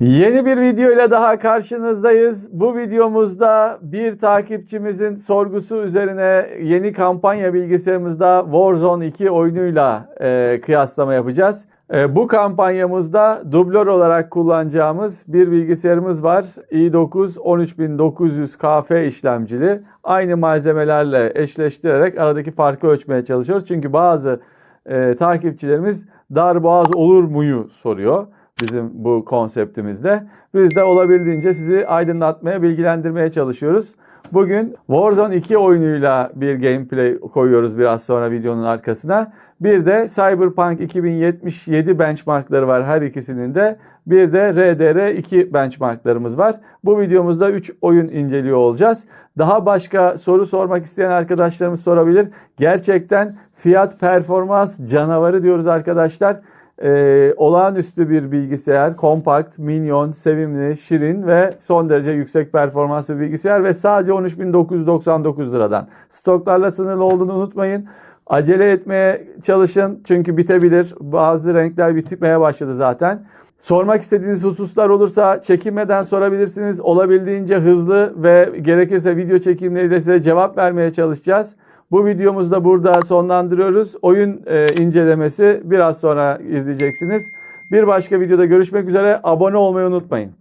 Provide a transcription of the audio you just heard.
Yeni bir video ile daha karşınızdayız. Bu videomuzda bir takipçimizin sorgusu üzerine yeni kampanya bilgisayarımızda Warzone 2 oyunuyla e, kıyaslama yapacağız. E, bu kampanyamızda dublör olarak kullanacağımız bir bilgisayarımız var. i9 13900 KF işlemcili. Aynı malzemelerle eşleştirerek aradaki farkı ölçmeye çalışıyoruz. Çünkü bazı e, takipçilerimiz darboğaz olur muyu soruyor bizim bu konseptimizde. Biz de olabildiğince sizi aydınlatmaya, bilgilendirmeye çalışıyoruz. Bugün Warzone 2 oyunuyla bir gameplay koyuyoruz biraz sonra videonun arkasına. Bir de Cyberpunk 2077 benchmarkları var her ikisinin de. Bir de RDR2 benchmarklarımız var. Bu videomuzda 3 oyun inceliyor olacağız. Daha başka soru sormak isteyen arkadaşlarımız sorabilir. Gerçekten fiyat performans canavarı diyoruz arkadaşlar. Ee, olağanüstü bir bilgisayar, kompakt, minyon, sevimli, şirin ve son derece yüksek performanslı bilgisayar ve sadece 13.999 liradan. Stoklarla sınırlı olduğunu unutmayın. Acele etmeye çalışın çünkü bitebilir. Bazı renkler bitmeye başladı zaten. Sormak istediğiniz hususlar olursa çekinmeden sorabilirsiniz. Olabildiğince hızlı ve gerekirse video çekimleriyle size cevap vermeye çalışacağız. Bu videomuzu da burada sonlandırıyoruz. Oyun e, incelemesi biraz sonra izleyeceksiniz. Bir başka videoda görüşmek üzere. Abone olmayı unutmayın.